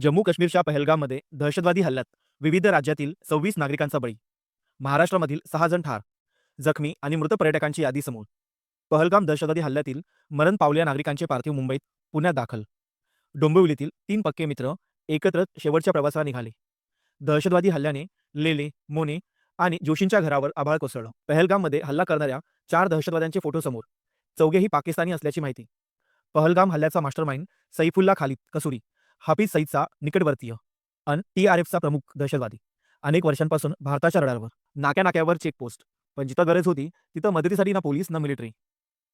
जम्मू काश्मीरच्या पहलगाममध्ये दहशतवादी हल्ल्यात विविध राज्यातील सव्वीस नागरिकांचा बळी. महाराष्ट्रामधील सहा जण ठार जखमी आणि मृत पर्यटकांची यादी समोर. पहलगाम दहशतवादी हल्ल्यातील मरण पावलेल्या नागरिकांचे पार्थिव मुंबईत पुण्यात दाखल. डोंबिवलीतील तीन पक्के मित्र एकत्र शेवटच्या प्रवासाला निघाले. दहशतवादी हल्ल्याने लेले मोने आणि जोशींच्या घरावर आभाळ कोसळलं. पहलगाममध्ये हल्ला करणाऱ्या चार दहशतवाद्यांचे फोटो समोर. चौघेही पाकिस्तानी असल्याची माहिती. पहलगाम हल्ल्याचा मास्टरमाइंड सैफुल्ला खालिद कसुरी हाफिज सईदचा निकटवर्तीय अन टीआरएफचा प्रमुख दहशतवादी. अनेक वर्षांपासून भारताच्या रडारवर नाक्या नाक्यावर चेकपोस्ट. पण जिथं गरज होती तिथं मदतीसाठी ना पोलीस ना मिलिटरी.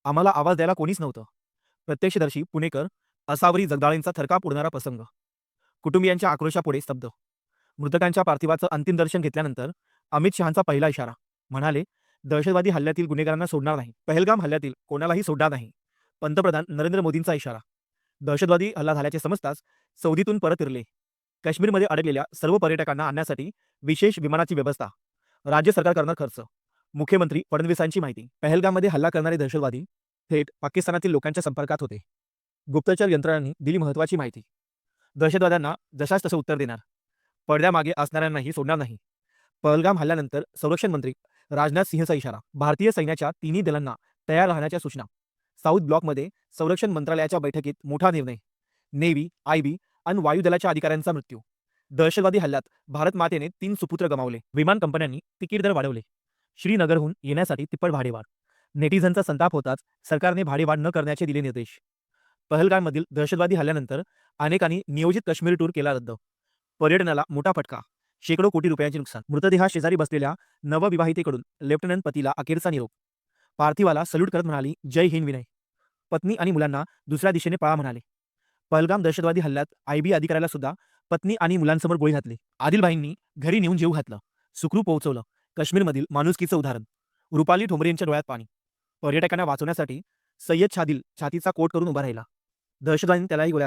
आम्हाला आवाज द्यायला कोणीच नव्हतं. प्रत्यक्षदर्शी पुणेकर असावरी जगदाळेंचा थरकाप उडणारा प्रसंग. कुटुंबियांच्या आक्रोशापुढे स्तब्ध. मृतकांच्या पार्थिवाचं अंतिम दर्शन घेतल्यानंतर अमित शहांचा पहिला इशारा. म्हणाले दहशतवादी हल्ल्यातील गुन्हेगारांना सोडणार नाही. पहलगाम हल्ल्यातील कोणालाही सोडणार नाही. पंतप्रधान नरेंद्र मोदींचा इशारा. दहशतवादी हल्ला झाल्याचे समजताच सौदीतून परत फिरले. काश्मीरमध्ये अडकलेल्या सर्व पर्यटकांना आणण्यासाठी विशेष विमानाची व्यवस्था राज्य सरकार करणार खर्च. मुख्यमंत्री फडणवीसांची माहिती. पहलगाममध्ये हल्ला करणारे दहशतवादी थेट पाकिस्तानातील लोकांच्या संपर्कात होते. गुप्तचर यंत्रणांनी दिली महत्त्वाची माहिती. दहशतवाद्यांना जशाच तसं उत्तर देणार. पडद्यामागे असणाऱ्यांनाही सोडणार नाही. पहलगाम हल्ल्यानंतर संरक्षण मंत्री राजनाथ सिंहचा इशारा. भारतीय सैन्याच्या तिन्ही दलांना तयार राहण्याच्या सूचना. साऊथ ब्लॉकमध्ये संरक्षण मंत्रालयाच्या बैठकीत मोठा निर्णय. नेव्ही आयबी आणि वायुदलाच्या अधिकाऱ्यांचा मृत्यू. दहशतवादी हल्ल्यात भारत मातेने तीन सुपुत्र गमावले. विमान कंपन्यांनी तिकीट दर वाढवले. श्रीनगरहून येण्यासाठी तिप्पट भाडेवाढ. नेटिझनचा संताप होताच सरकारने भाडेवाढ न करण्याचे दिले निर्देश. पहलगाममधील दहशतवादी हल्ल्यानंतर अनेकांनी नियोजित काश्मीर टूर केला रद्द. पर्यटनाला मोठा फटका. शेकडो कोटी रुपयांचे नुकसान. मृतदेहा शेजारी बसलेल्या नवविवाहितेकडून लेफ्टनंट पतीला अखेरचा निरोप. पार्थिवाला सल्यूट करत म्हणाली जय हिंद विनय. पत्नी आणि मुलांना दुसऱ्या दिशेने पळा म्हणाले. पहलगाम दहशतवादी हल्ल्यात आयबी अधिकाऱ्याला सुद्धा पत्नी आणि मुलांसमोर गोळी घातली. आदिलभाईंनी घरी नेऊन जीव घातलं. सुखरू पोहोचवलं. काश्मीरमधील माणुसकीचं उदाहरण. रुपाली ठोंबरे यांच्या डोळ्यात पाणी. पर्यटकांना वाचवण्यासाठी सय्यद शादिल छातीचा कोट करून उभा राहिला. दहशतवादींनी त्यालाही गोळ्या